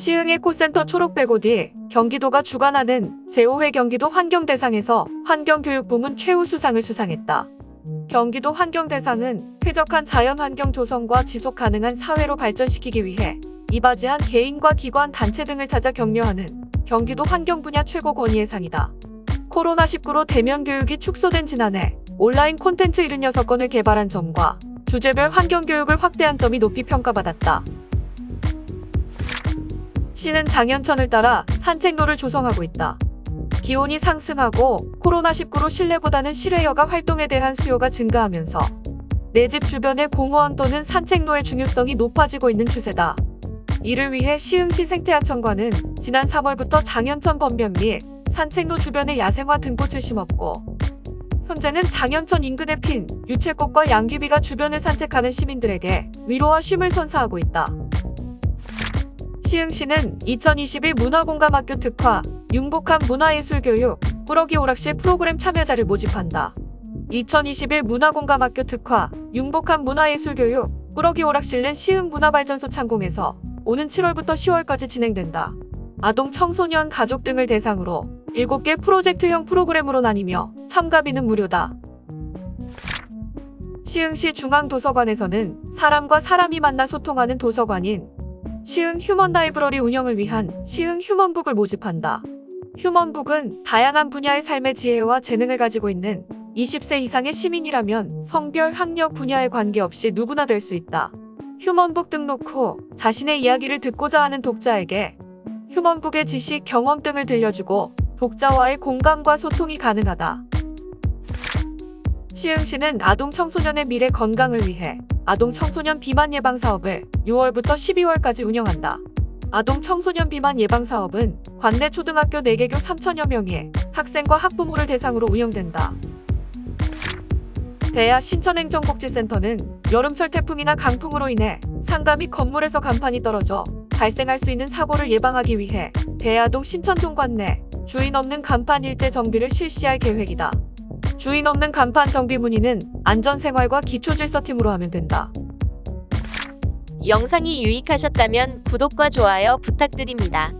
시흥의 코센터 초록배고디 경기도가 주관하는 제5회 경기도 환경대상에서 환경교육부문 최우수상을 수상했다. 경기도 환경대상은 쾌적한 자연환경 조성과 지속 가능한 사회로 발전시키기 위해 이바지한 개인과 기관, 단체 등을 찾아 격려하는 경기도 환경 분야 최고 권위의 상이다. 코로나19로 대면 교육이 축소된 지난해 온라인 콘텐츠 76건을 개발한 점과 주제별 환경 교육을 확대한 점이 높이 평가받았다. 시는 장현천을 따라 산책로를 조성하고 있다. 기온이 상승하고 코로나19로 실내보다는 실외 여가 활동에 대한 수요가 증가하면서 내 집 주변의 공원 또는 산책로의 중요성이 높아지고 있는 추세다. 이를 위해 시흥시 생태하천관은 지난 3월부터 장현천 번변 및 산책로 주변에 야생화 등꽃을 심었고 현재는 장현천 인근에 핀 유채꽃과 양귀비가 주변을 산책하는 시민들에게 위로와 쉼을 선사하고 있다. 시흥시는 2021 문화공감학교 특화 융복한 문화예술교육 꾸러기 오락실 프로그램 참여자를 모집한다. 2021 문화공감학교 특화 융복한 문화예술교육 꾸러기 오락실은 시흥 문화발전소 창공에서 오는 7월부터 10월까지 진행된다. 아동 청소년 가족 등을 대상으로 7개 프로젝트형 프로그램으로 나뉘며 참가비는 무료다. 시흥시 중앙도서관에서는 사람과 사람이 만나 소통하는 도서관인 시흥 휴먼 라이브러리 운영을 위한 시흥 휴먼북을 모집한다. 휴먼북은 다양한 분야의 삶의 지혜와 재능을 가지고 있는 20세 이상의 시민이라면 성별, 학력 분야에 관계없이 누구나 될 수 있다. 휴먼북 등록 후 자신의 이야기를 듣고자 하는 독자에게 휴먼북의 지식, 경험 등을 들려주고 독자와의 공감과 소통이 가능하다. 시흥시는 아동 청소년의 미래 건강을 위해 아동 청소년 비만 예방 사업을 6월부터 12월까지 운영한다. 아동 청소년 비만 예방 사업은 관내 초등학교 4개 교 3천여 명의 학생과 학부모를 대상으로 운영된다. 대야 신천행정복지센터는 여름철 태풍이나 강풍으로 인해 상가 및 건물에서 간판이 떨어져 발생할 수 있는 사고를 예방하기 위해 대야동 신천동 관내 주인 없는 간판 일제 정비를 실시할 계획이다. 주인 없는 간판 정비 문의는 안전생활과 기초질서팀으로 하면 된다. 영상이 유익하셨다면 구독과 좋아요 부탁드립니다.